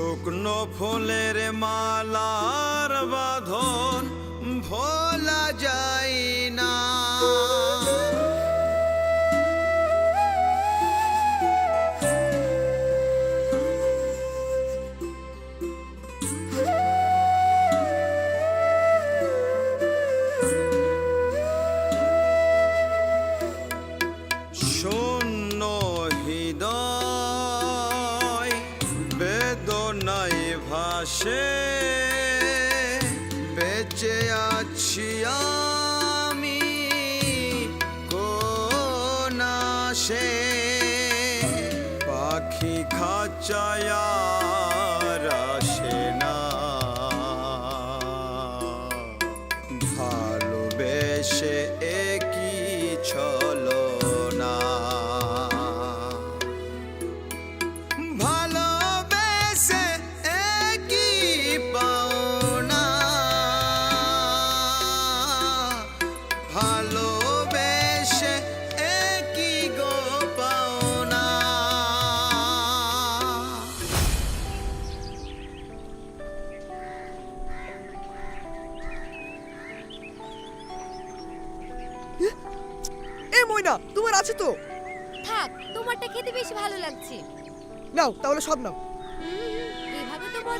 শুকনো ফুলের মালার বাঁধন।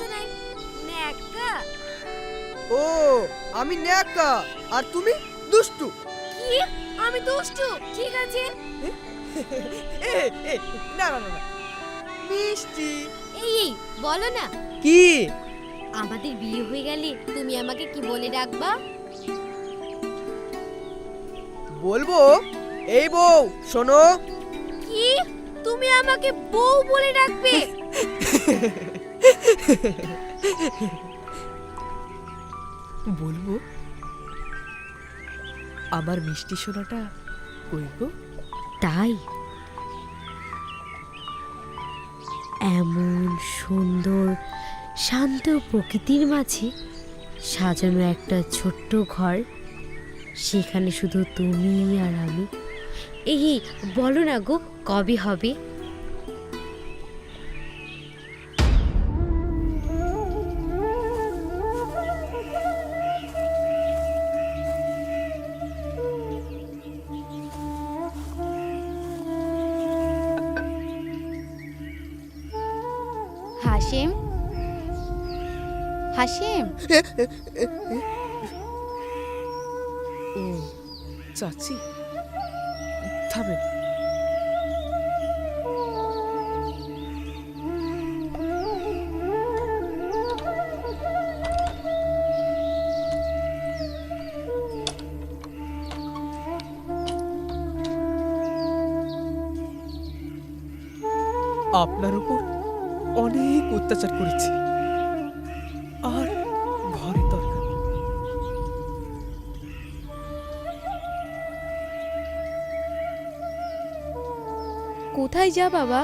নাই ন্যাকা। ও আমি ন্যাকা আর তুমি দুষ্টু। কি? আমি দুষ্টু? ঠিক আছে। এ এ না না না না। মিষ্টি। এই এই বলো না। কি? আমাদের বিয়ে হয়ে গেলে তুমি আমাকে কি বলে ডাকবা? বলব? এই বউ শোনো। কি? তুমি আমাকে বউ বলে ডাকবে? বলব আমার মিষ্টি সোনাটা কই গো? তাই? এমন সুন্দর শান্ত প্রকৃতির মাঝে সাজানো একটা ছোট্ট ঘর। সেখানে শুধু তুমি আর আমি। এই, বলো না গো কবে হবে? ও চাচি থামেন। আপনার উপর অনেক অত্যাচার করেছি। কোথায় যা বাবা?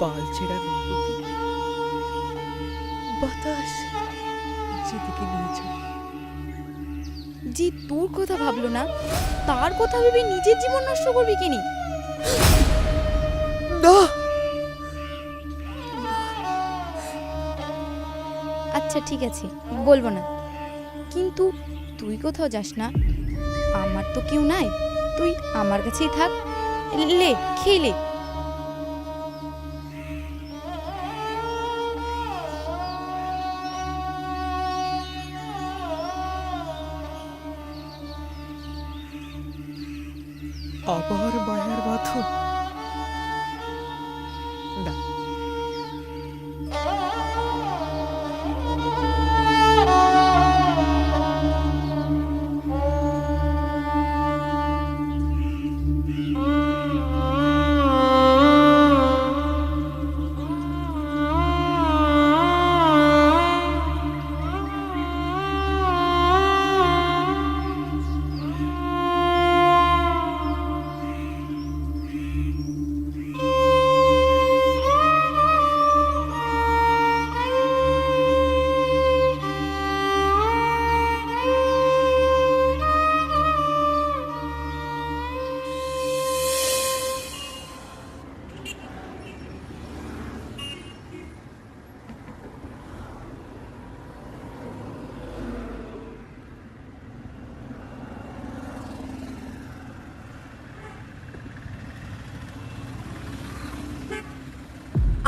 নৌকোতে বাতাস যেদিকে নিয়ে যায়। তোর কথা ভাবলো না। তার কথা ভেবে নিজের জীবন নষ্ট করবি কিনি না। আচ্ছা ঠিক আছে। বলব না। কিন্তু তুই কোথাও যাস না? আমার তো কেউ নাই। তুই আমার কাছেই থাক। লে, খেয়ে আবার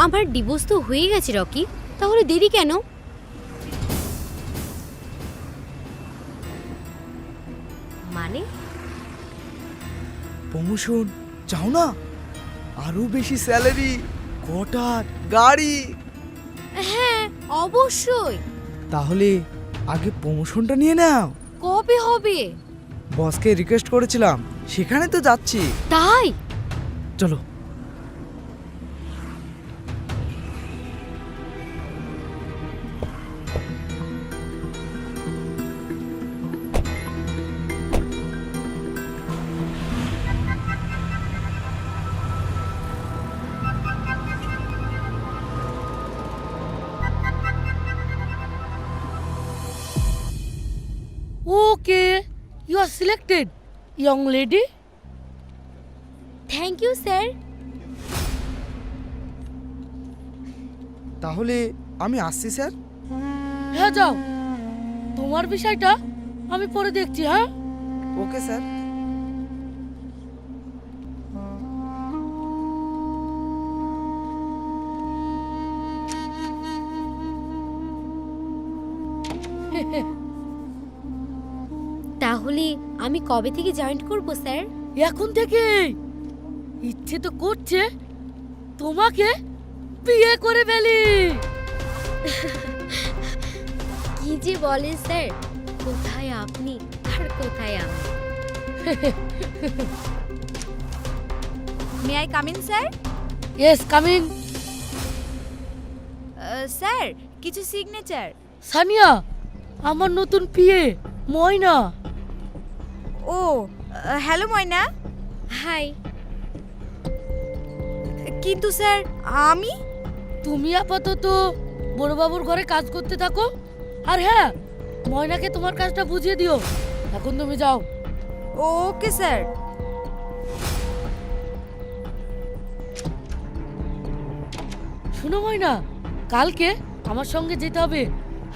আমার ডিভোর্স তো হয়ে গেছে রকি। তাহলে দেরি কেন? মানে? প্রমোশন? চাও না? আরও বেশি স্যালারি কোটার গাড়ি। হ্যাঁ অবশ্যই। তাহলে আগে প্রমোশনটা নিয়ে নাও। কবে হবে? বসকে রিকোয়েস্ট করেছিলাম সেখানে তো যাচ্ছি। তাই? চলো। You selected selected, young lady. Thank you sir তাহলে আমি আসছি স্যার। হ্যাঁ যাও। তোমার বিষয়টা আমি পরে দেখছি হ্যাঁ? Okay sir. আমি কবে থেকে জয়েন করব স্যার? এখন থেকে ইচ্ছে তো করছে তোমাকে বিয়ে করে ফেলি। কি যে বলেন স্যার? কোথায় আপনি আর কোথায় আমি? May I come in sir? Yes coming sir কিছু সিগনেচার সানিয়া আমার নতুন পিয়ে ময়না। ও হ্যালো ময়না। হাই। কিন্তু স্যার আমি? তুমি আপাতত বড়বাবুর ঘরে কাজ করতে থাকো। আর হ্যাঁ ময়নাকে তোমার কাজটা বুঝিয়ে দিও। এখন তুমি যাও। Okay sir. শুনো ময়না কালকে আমার সঙ্গে যেতে হবে।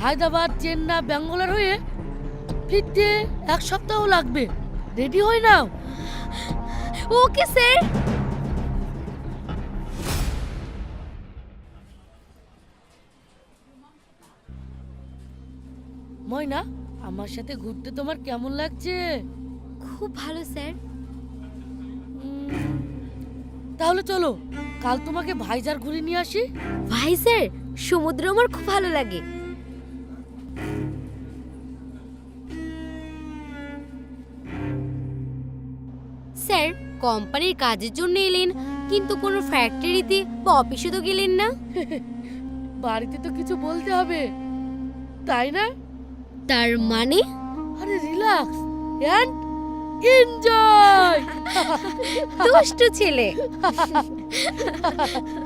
হায়দ্রাবাদ চেন্নাই ব্যাঙ্গালোর হয়ে ফিরতে এক সপ্তাহ লাগবে। রেডি হয়ে নাও। Okay sir. ময়না আমার সাথে ঘুরতে তোমার কেমন লাগছে? খুব ভালো স্যার। তাহলে চলো কাল তোমাকে ভাইজার ঘুরে নিয়ে আসি। ভাই স্যার সমুদ্র আমার খুব ভালো লাগে। স্যার কোম্পানির কাজের জন্য এলেন কিন্তু কোনো ফ্যাক্টরিতে বা অফিসে তো গেলেন না। বাড়িতে তো কিছু বলতে হবে। তাই না? তার মানে? আরে রিল্যাক্স এন্ড এনজয় দুষ্টু ছেলে।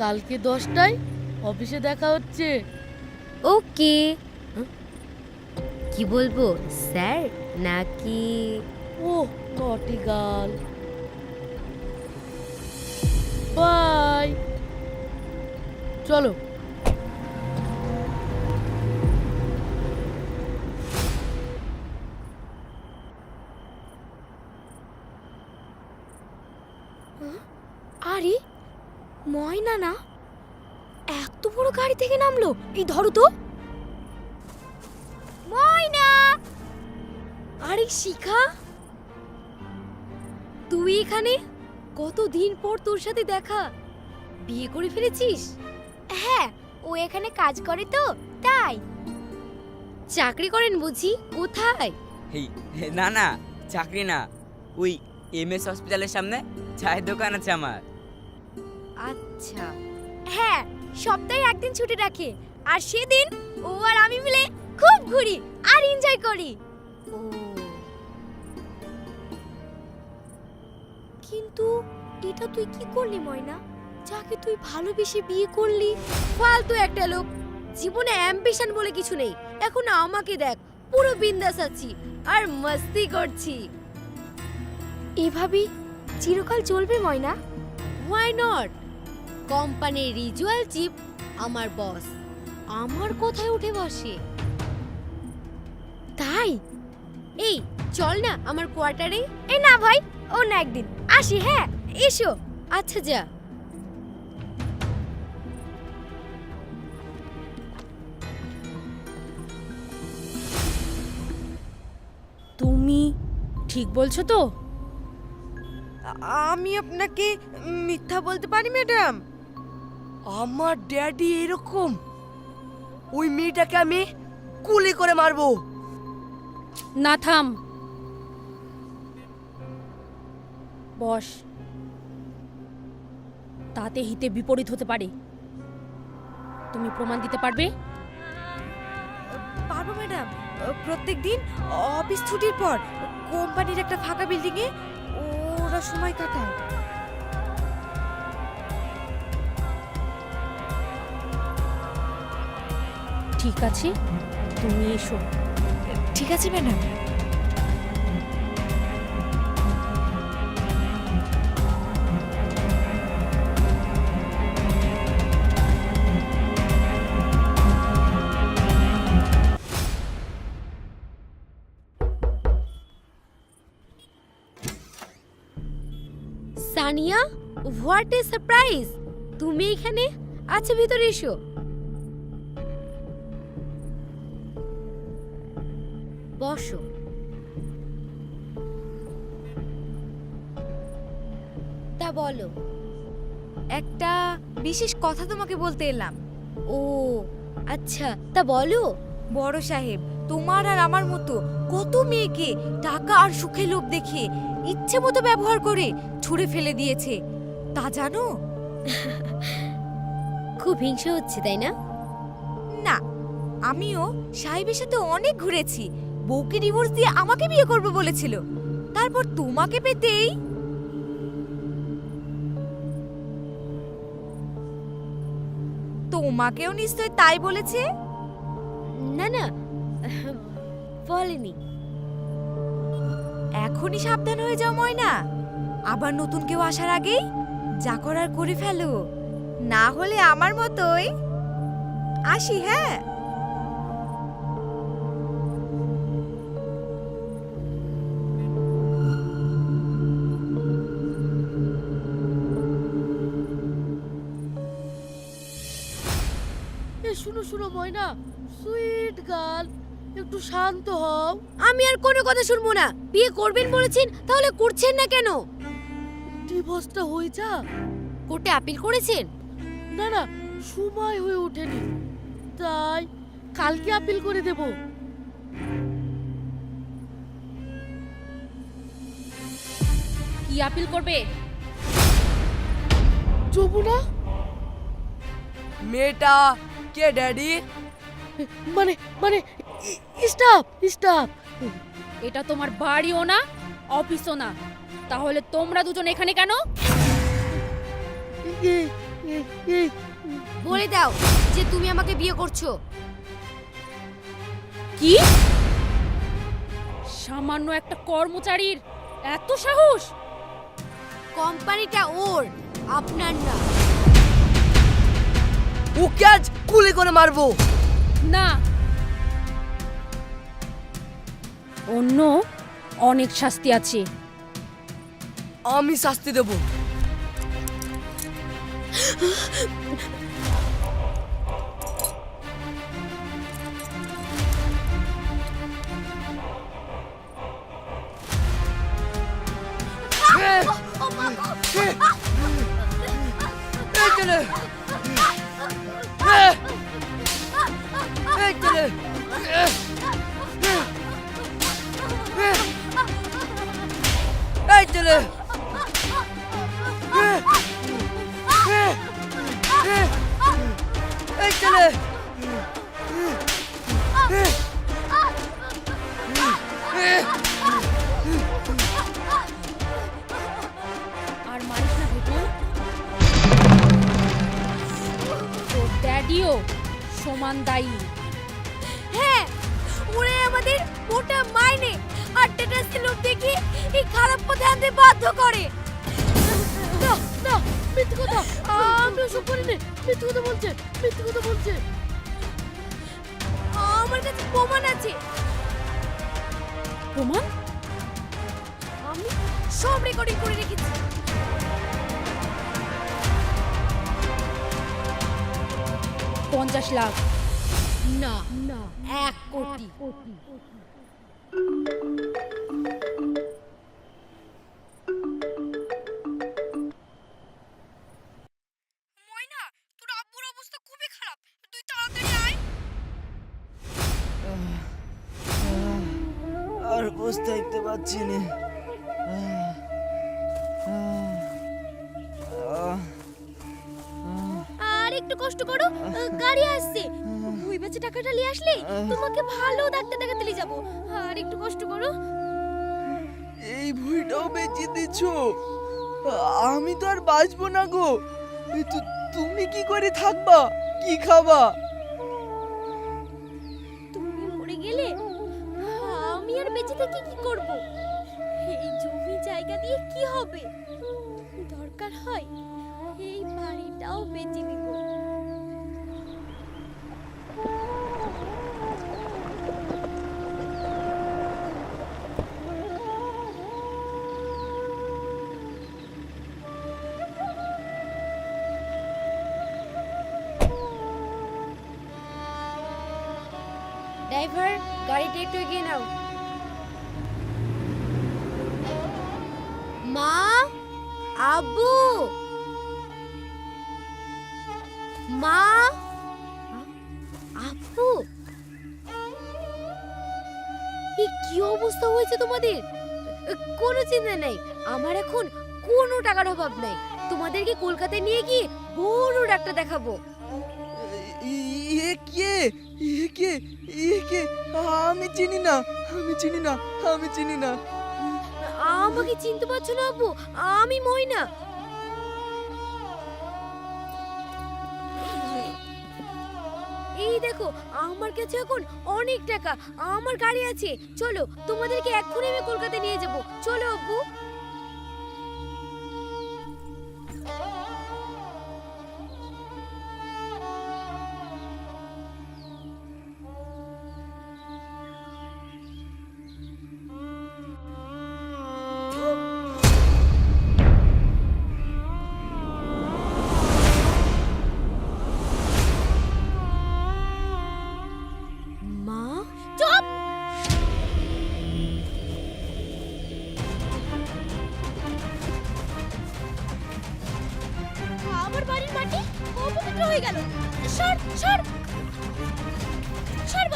কালকে দশটায় অফিসে দেখা হচ্ছে। ওকে। কি বলব স্যার? নাকি? ও কটি গাল বাই চলো। এই ধরো তো। ময়না! আরে শিখা! তুই এখানে? কতদিন পর তোর সাথে দেখা? বিয়ে করে ফেলেছিস? হ্যাঁ ও এখানে কাজ করে তো তাই। চাকরি করেন বুঝি? কোথায়? এই না না চাকরি না। ওই এম এস হসপিটালের সামনে চায়ের দোকান আছে আমার। আচ্ছা। হ্যাঁ সপ্তাহে একদিন ছুটি রাখে। আর সেদিন ও আর আমি মিলে খুব ঘুরি আর এনজয় করি। কিন্তু এটা তুই কি করলি ময়না? যাকে তুই ভালোবেসে বিয়ে করলি। ফালতু একটা লোক। জীবনে অ্যাম্বিশন বলে কিছু নেই। এখন আমাকে দেখ পুরো বিন্দাস আছি আর মস্তি করছি। এভাবেই চিরকাল চলবে ময়না? হোয়াই নট কোম্পানির রিজুয়াল চিপ আমার বস। আমার কোথায় উঠে বসে? তাই? এই চল না আমার কোয়ার্টারে। এ না ভাই ও না একদিন। আসি হ্যাঁ এসো। আচ্ছা যা। তুমি ঠিক বলছো তো? আমি আপনাকে মিথ্যা বলতে পারি ম্যাডাম? আমার ড্যাডি এরকম। ওই মেয়েটাকে আমি গুলি করে মারবো। না থাম। বস তাতে হিতে বিপরীত হতে পারে। তুমি প্রমাণ দিতে পারবে? পারব ম্যাডাম। প্রত্যেক দিন অফিস ছুটির পর কোম্পানির একটা ফাঁকা বিল্ডিংয়ে ওরা সময় কাটায়। ঠিক আছে? তুমি এসো। ঠিক আছে, madam. Sania what a surprise তুমি এখানে? আচ্ছা ভিতরে এসো। বসো তা বলো একটা বিশেষ কথা তোমাকে বলতে এলাম। ও আচ্ছা তা বলো। বড় সাহেব তোমার আর আমার মতো কত মেয়েকে টাকা আর সুখে লোভ দেখে ইচ্ছে মতো ব্যবহার করে ছুঁড়ে ফেলে দিয়েছে তা জানো? খুব হিংসা হচ্ছে তাই না? না আমিও সাহেবের সাথে অনেক ঘুরেছি বউকে ডিভোর্স দিয়ে আমাকে বিয়ে করবে বলেছিল। তারপর তোমাকে পেতেই তোমাকেও নিশ্চয় তাই বলেছে? না না বলেনি। এখনই সাবধান হয়ে যাও ময়না। আবার নতুন কেউ আসার আগেই যা করার করে ফেলো। না হলে আমার মতোই। আসি হ্যাঁ? শুনো শুনো ময়না। সুইট গার্ল একটু শান্ত হও। আমি আর কোনো কথা শুনব না। বিয়ে করবেন বলেছেন তাহলে করছেন না কেন? ডিভোর্সটা হয়ে যা। কোর্টে আপিল করেছেন? না না সময় হয়ে ওঠেনি। তাই কালকে আপিল করে দেব। কি আপিল করবে? যমুনা? মেয়েটা কে ড্যাডি মানে মানে স্টাফ স্টাফ এটা তোমার বাড়িও না অফিসও না। তাহলে তোমরা দুজন এখানে কেন? বলে দাও যে তুমি আমাকে বিয়ে করছ। কি? সামান্য একটা কর্মচারীর এত সাহস? কোম্পানিটা ওর আপনার না। ওকে আজ গুলি করে মারবো। না। অন্য অনেক শাস্তি আছে। আমি শাস্তি দেব। দেবো Bekle. আর মারিস না ড্যাডিও সমান দায়ী আমাদের মোটা মাইনে। আর টেটাসকে লোক দেখি এই খারাপ পথে আনতে বাধ্য করে। না না মিথ্যে কথা। আমি ওসব করিনি। মিথ্যে কথা বলছে মিথ্যে কথা বলছে। আমার কাছে প্রমাণ আছে। প্রমাণ? আমি সব রেকর্ডিং করে রেখেছি। পঞ্চাশ লাখ। না। এক কোটি। আসলে তোমাকে ভালো ডাক্তার দেখাতে নিয়ে যাব। আর একটু কষ্ট করো। এই ভুঁইটাও বেঁচে দিচ্ছ। আমি তো আর বাঁচবো না গো। তুমি কি করে থাকবা? কি খাবা? তুমি মরে গেলে আমি আর বেঁচে থেকে কি করব? এই জমি জায়গা দিয়ে কি হবে? দরকার হয় এই বাড়িটাও বেচে দিব ড্রাইভার, গাড়িটা একটু এগিয়ে নাও। মা, আব্বু। মা এই কি অবস্থা হয়েছে তোমাদের? কোনো চিন্তা নেই। আমার এখন কোনো টাকার অভাব নাই। তোমাদেরকে কলকাতায় নিয়ে গিয়ে বড় ডাক্তার দেখাবো। এ কে? এ কে? এ কে? আমি চিনি না, আমি চিনি না, আমি চিনি না। আমাকে চিনতে পারছ না আব্বু? আমি ময়না এই দেখো, আমার কাছে এখন অনেক টাকা, আমার গাড়ি আছে। চলো, তোমাদেরকে এক্ষুনি আমি কলকাতা নিয়ে যাব। চলো আব্বু।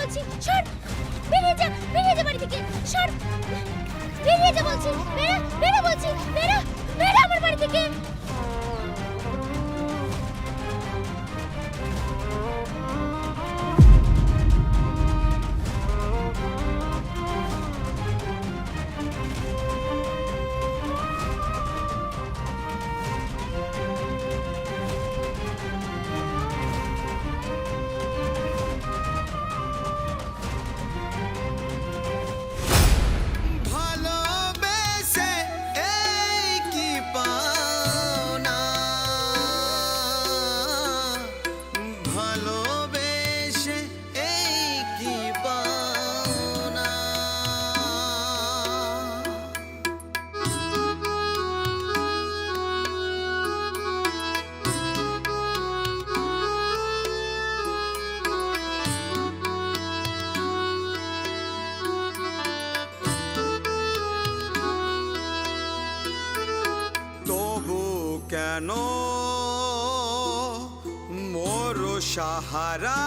বলছি, সর! বেরিয়ে যা বেরিয়ে যা বাড়ি থেকে, সর! বেরিয়ে যা বলছি, বেরা বেরা বলছি, বেরা বেরা আমার বাড়ি থেকে। Para